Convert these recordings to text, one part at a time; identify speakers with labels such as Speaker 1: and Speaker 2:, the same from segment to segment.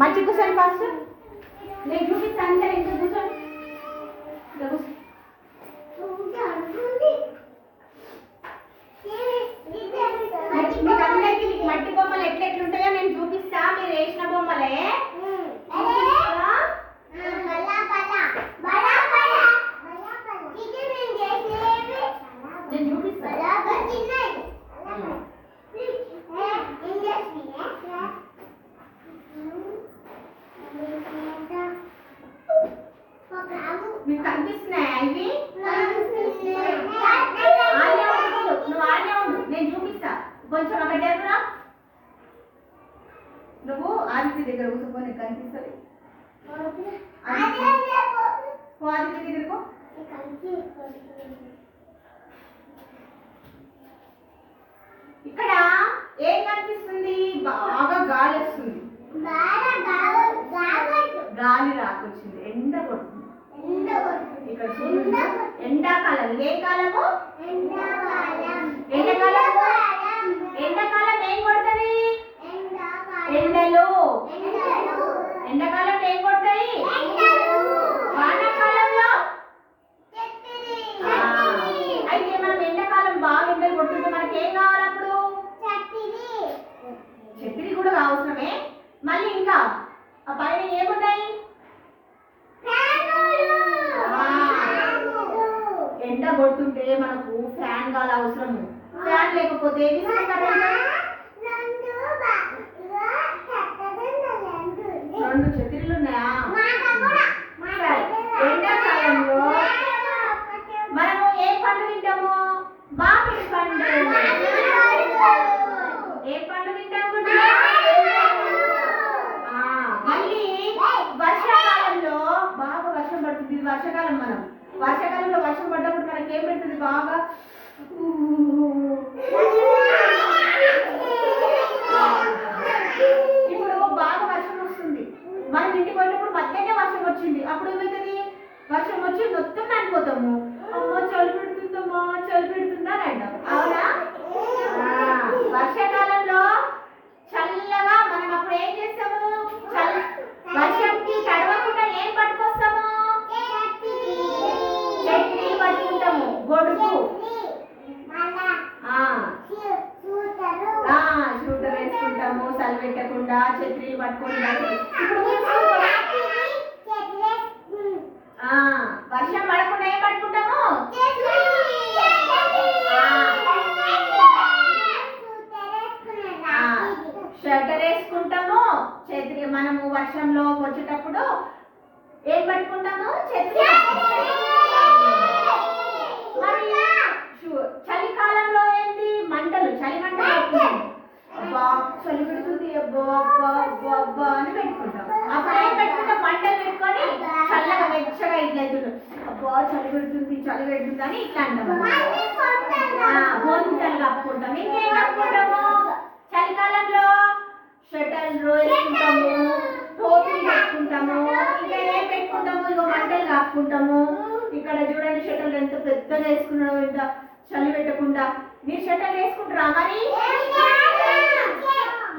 Speaker 1: మంచి కూర్చోండి ఫస్ట్ నేను చూపిస్తాను సరే ఇంకా కూర్చోండి మీకు అందరికీ మట్టి బొమ్మలు ఎట్లా ఎట్లుంటాయో నేను చూపిస్తా మీరు వేసిన బొమ్మలే చూపిస్తా. నేను చూపిస్తా మీకు కనిపిస్తున్నాయా ఇవి ఆనే ఉండు నువ్వు ఆనే ఉండు నేను చూపిస్తా కొంచెం అక్కడ జరుగురా నువ్వు ఆదిత్య దగ్గర కూర్చోపో నీకు కనిపిస్తుంది. ఆదిత్య దగ్గరకు ఇక్కడ ఏం కనిపిస్తుంది? బాగా గాలి వస్తుంది. గాలి రాకొచ్చింది. ఎండ కొడుతుంది. ఇక్కడ ఎండాకాలం. ఏ కాలము? ఎండాకాలం. ఎండాకాలం ఏం కొడుతుంది? ఎండలు. ఎండాకాలం ఏం కొడతాయి? వానాకాలంలో. అయితే మనం ఎండాకాలం బాగా ఎండలు కొడుతుంటే మనకి ఏం కావాలి అప్పుడు? ఛత్రి కూడా అవసరమే మళ్ళీ ఇంకా ఆ పైన ఏమున్నాయి? ఎండ కొడుతుంటే మనకు ఫ్యాన్ గాలి అవసరము. ఫ్యాన్ లేకపోతే విసుగు రెండు ఛత్రీలు ఉన్నాయా? ఎండాకాలంలో మనము ఏ పండు తింటాము? మామిడి పండు. ఏ పండు తింటాము మళ్ళీ వర్షాకాలంలో బాగా వర్షం పడుతుంది. వర్షాకాలం మనం. వర్షాకాలంలో వర్షం పడ్డప్పుడు మనకి ఏం పెడుతుంది బాగా ఇప్పుడు బాగా వర్షం వస్తుంది మనం ఇంటికి పోయినప్పుడు మధ్యనే వర్షం వచ్చింది అప్పుడు ఏమవుతుంది వర్షం వచ్చి మొత్తం నానిపోతాము అమ్మో చలి పెడుతుందమ్మా చలి పెడుతుందా అని అంటాం అవునా ఆ, వర్షాకాలంలో చల్లగా మనం అప్పుడు ఏం చేస్తాము చల్ల వర్షంకి తడవకుండా ఏం పట్టుకొస్తాము చట్నీ పట్టుకుంటాము గొడుగు ఆ, ఆ, షూటర్ వేసుకుంటాము చలి పెట్టకుండా ఛత్రీలు పట్టుకొని బయట- ఇప్పుడు ఆ, వర్షం పడకుండా ఏం పట్టుకుంటాము ఆ, షట్టర్ వేసుకుంటాము ఛత్రి మనము వర్షంలో వచ్చేటప్పుడు ఏం పట్టుకుంటాము? ఛత్రి మరి చు- చలికాలంలో ఏంటి? మంటలు చలి మంటలు. అబ్బా చలి పెడుతుంది. అబ్బా అబ్బా అబ్బా అబ్బా అని పెట్టుకుంటాం. అప్పుడు ఏం పెట్టుకుంటాం మంటలు పెట్టుకొని చల్లగా వెచ్చగా ఇట్లా అవుతుంది అబ్బా చలి పెడుతుంది చలి పెడుతుంది అని ఇట్లా అంటాం భోజనాలు కప్పుకుంటాం. ఇంకేం కప్పుకుంటాము? చలికాలంలో షటల్ వేసుకుంటాము టోపీలు పెట్టుకుంటాము ఇంకా ఏం పెట్టుకుంటాము? ఇక మంటలు కాపుకుంటాము ఇక్కడ చూడండి షటల్ ఎంత పెద్దగా వేసుకున్నాడో ఇంత చలి పెట్టకుండా. మీరు షటల్ వేసుకుంటారా మరి?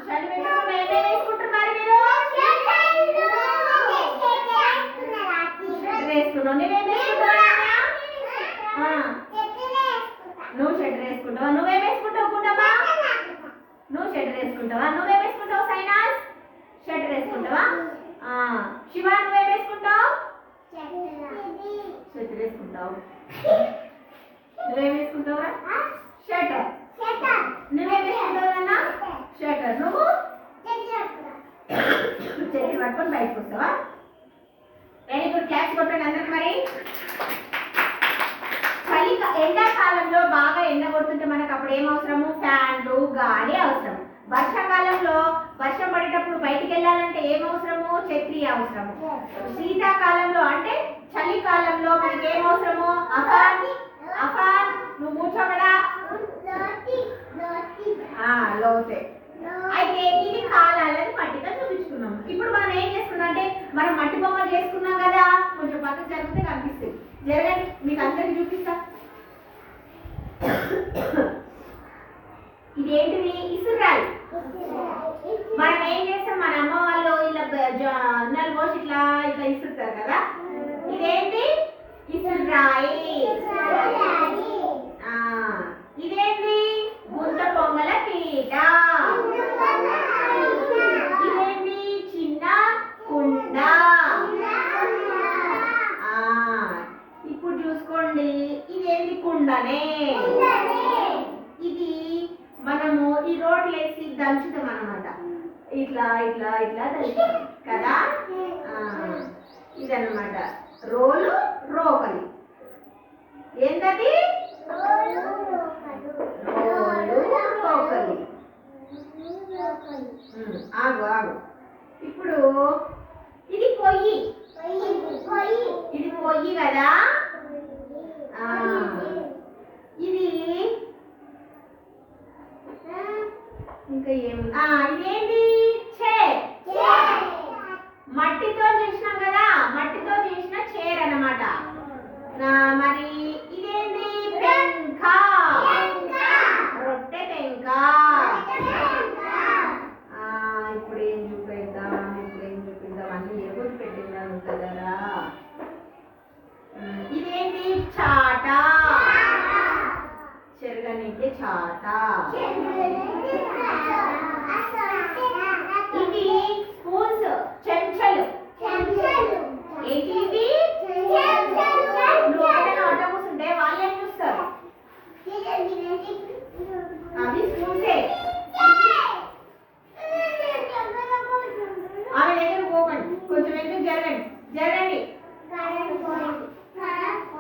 Speaker 1: చలి పెట్టకుండా ఏమేమి వేసుకుంటారు మరి మీరు? వేసుకున్నావు నువ్వేం వేసుకుంటావా? ఆ, నువ్వు షటర్ వేసుకుంటావు? నువ్వేం వేసుకుంటావు నువ్వు షటర్ వేసుకుంటావా? నువ్వేం వేసుకుంటావు సైనాస్? షటర్ వేసుకుంటావా? శివ నువ్వేం వేసుకుంటావు? షటర్ వేసుకుంటావు. నువ్వేం వేసుకుంటావురా? షటర్ నువ్వేం వేసుకుంటావు అన్న షటర్ నువ్వు? చెట్టు పట్టుకొని బయటకు వస్తావా? వెరీ గుడ్ క్లాస్ కొట్టండి అందరికి మరి చలి ఎండాకాలంలో బాగా ఎండ కొడుతుంటే మనకు అప్పుడు ఏం అవసరము? ఫ్యాన్లు గాలి అవసరం. వర్షాకాలంలో వర్షం పడేటప్పుడు బయటికి వెళ్ళాలంటే ఏం అవసరము? చక్రి అవసరము. శీతాకాలంలో అంటే చలికాలంలో మనకి ఏం అవసరము? అఫాన్ అఫాన్ నువ్వు కూర్చోకడా లోతే. అయితే ఇది కాలాలని మట్టిగా చూపించుకున్నాం ఇప్పుడు మనం ఏం చేసుకున్నాం అంటే మనం మట్టి బొమ్మలు చేసుకున్నాం కదా. కొంచెం పక్కన జరిగితే కనిపిస్తుంది. జరగండి మీకు అందరికి చూపిస్తా. ఇదేంటిది? ఇసురాయి. మనం ఏం చేస్తాం? మన అమ్మ వాళ్ళు ఇలా బ- కదా? ఇదేంటి? ఇసురాయి. ఆ, ఇదేంటి? గుంత పొంగల పీట. ఇదేంటి? చిన్న కుండ. ఆ, ఇప్పుడు చూసుకోండి. కుండనే. ఇది మనము ఈ రోడ్లు వేసి దంచుతాం అనమాట ఇట్లా ఇట్లా ఇట్లా దంచుతాం. కదా? ఇదన్నమాట. రోలు రోకలి. ఏంటది ఆగు ఆగు. ఇప్పుడు ఇది 啊。